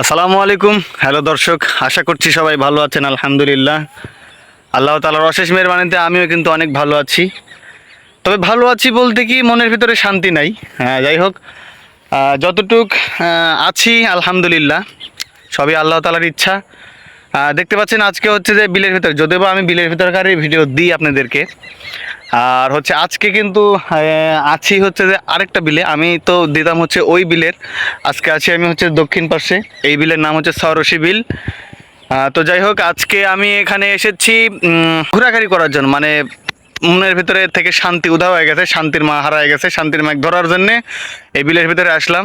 আসসালামু আলাইকুম। হ্যালো দর্শক, আশা করছি সবাই ভালো আছেন, আলহামদুলিল্লাহ। আল্লাহ তালার অশেষ মেহরবানিতে আমিও কিন্তু অনেক ভালো আছি। তবে ভালো আছি বলতে কি, মনের ভিতরে শান্তি নাই। হ্যাঁ যাই হোক যতটুক আছি, আলহামদুলিল্লাহ, সবই আল্লাহ তালার ইচ্ছা। দেখতে পাচ্ছেন আজকে হচ্ছে যে বিলের ভিতরে, যদিও আমি বিলের ভিতরকারই ভিডিও দিই আপনাদেরকে। আর হচ্ছে আজকে কিন্তু আছি হচ্ছে যে আরেকটা বিলে। আমি তো দিতাম হচ্ছে ওই বিলের। আজকে আছি আমি হচ্ছে দক্ষিণ পাশে এই বিলের নাম হচ্ছে সরসী বিল। তো যাই হোক, আজকে আমি এখানে এসেছি ঘোরাঘুরি করার জন্য। মানে মনের ভিতরে থেকে শান্তি উধাও হয়ে গেছে, শান্তির মা হারায় গেছে, শান্তির মাগ ধরার জন্যে এই বিলের ভিতরে আসলাম।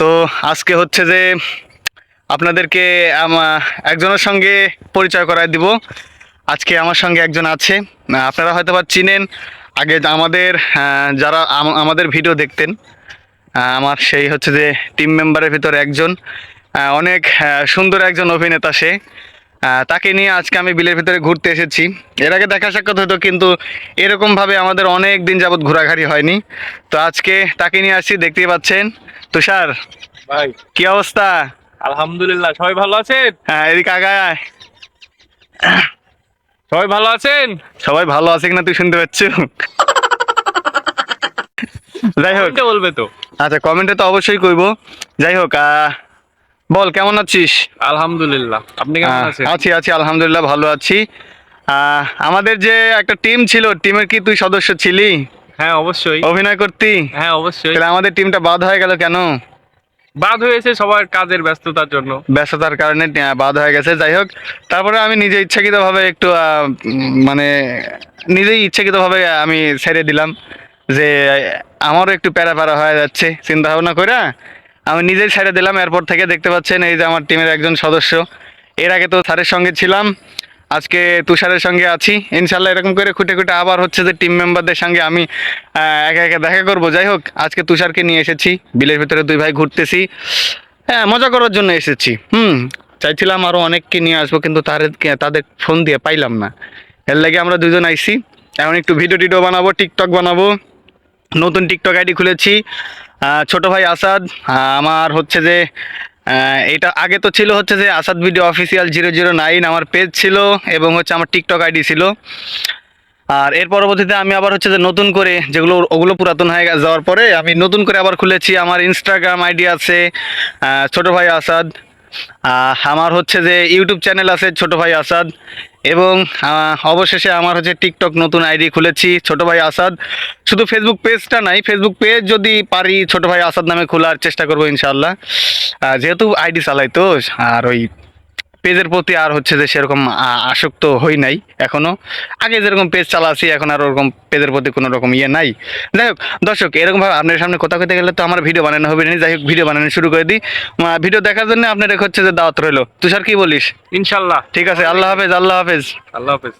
তো আজকে হচ্ছে যে আপনাদেরকে একজনের সঙ্গে পরিচয় করায় দিব। আজকে আমার সঙ্গে একজন আছে। আপনারা হয়তো বা চিনেন আগে আমাদের যারা আমাদের ভিডিও দেখতেন আমার সেই হচ্ছে যে টিম মেম্বারের ভিতরে একজন। অনেক সুন্দর একজন অভিনেতা সে। তাকে নিয়ে আজকে আমি বিলের ভিতরে ঘুরতে এসেছি। এর আগে দেখা সাক্ষাৎ হতো কিন্তু এরকমভাবে আমাদের অনেক দিন যাবৎ ঘোরাঘুরি হয়নি। তো আজকে তাকে নিয়ে আসছি দেখতেই পাচ্ছেন। তুষার ভাই। কি অবস্থা? আলহামদুলিল্লাহ সবাই ভালো আছেন? হ্যাঁ এদিকে আগায়। সবাই ভালো আছেন? সবাই ভালো আছে কিনা তুই শুনতে পাচ্ছ? যাই হোক। বলবে তো? আচ্ছা কমেন্টে তো অবশ্যই কইব। যাই হোক বল কেমন আছিস? আলহামদুলিল্লাহ। আপনি কেমন আছেন? আছি আছি আলহামদুলিল্লাহ ভালো আছি। আহ, আমাদের যে একটা টিম ছিল টিমের কি তুই সদস্য ছিলি? হ্যাঁ অবশ্যই। অভিনয় করতি? হ্যাঁ অবশ্যই। তাহলে আমাদের টিমটা বাদ হয়ে গেল কেন? বাদ হয়েছে সবার কাজের ব্যস্ততার জন্য। ব্যস্ততার কারণে বাদ হয়ে গেছে। যাই হোক, তারপরে আমি নিজে ইচ্ছাকৃতভাবে একটু মানে নিজেই ইচ্ছাকৃতভাবে আমি ছেড়ে দিলাম যে, আমারও একটু প্যারা প্যারা হয়ে যাচ্ছে চিন্তা ভাবনা করে। আমি নিজেই ছেড়ে দিলাম। এরপর থেকে দেখতে পাচ্ছেন, এই যে আমার টিমের একজন সদস্য। এর আগে তো স্যারের সঙ্গে ছিলাম। আজকে তুষারের সঙ্গে আছি। ইনশাল্লাহ এরকম করে খুঁটে খুঁটে আবার হচ্ছে যে টিম মেম্বারদের সঙ্গে আমি একা একা দেখা করব। যাই হোক, আজকে তুষারকে নিয়ে এসেছি। বিলের ভিতরে দুই ভাই ঘুরতেছি। হ্যাঁ মজা করার জন্য এসেছি। হুম, চাইছিলাম আরও অনেককে নিয়ে আসব, কিন্তু তাদেরকে তাদের ফোন দিয়ে পাইলাম না। এর লাগে আমরা দুজন আইছি। এখন একটু ভিডিও টিডিও বানাবো টিকটক বানাবো। নতুন টিকটক আইডি খুলেছি। ছোট ভাই আসাদ আমার হচ্ছে যে এটা আগে তো ছিল হচ্ছে যে Asad video official zero zero nine আমার পেজ ছিল এবং হচ্ছে আমার টিকটক আইডি ছিল। আর এর পরবর্তীতে আমি আবার হচ্ছে যে নতুন করে যেগুলো, ওগুলো পুরাতন হয়ে যাওয়ার পরে আমি নতুন করে আবার খুলেছি। আমার ইনস্টাগ্রাম আইডি আছে ছোট ভাই আসাদ। আমার হচ্ছে যে ইউটিউব চ্যানেল আছে ছোট ভাই আসাদ, এবং অবশেষে আমার হচ্ছে টিকটক নতুন আইডি খুলেছি ছোট ভাই আসাদ। শুধু ফেসবুক পেজটা নাই ফেসবুক পেজ যদি পারি ছোট ভাই আসাদ নামে খোলার চেষ্টা করব ইনশাল্লাহ যেহেতু আইডি চালাই তো, আর ওই পেজের প্রতি আর হচ্ছে যে সেরকম আসক্ত হই নাই এখনও। আগে যেরকম পেজ চালাচ্ছি এখন আর ওরকম পেজের প্রতি কোনো রকম ইয়ে নাই। যাই হোক দর্শক এরকমভাবে আপনার সামনে কথা কইতে গেলে তো আমার ভিডিও বানানো হবে না। যাই হোক ভিডিও বানানো শুরু করে দিই। ভিডিও দেখার জন্য আপনার হচ্ছে যে দাওয়াত রইল। তুষার কি বলিস? ইনশাল্লাহ। ঠিক আছে আল্লাহ হাফেজ আল্লাহ হাফেজ। আল্লাহ হাফেজ।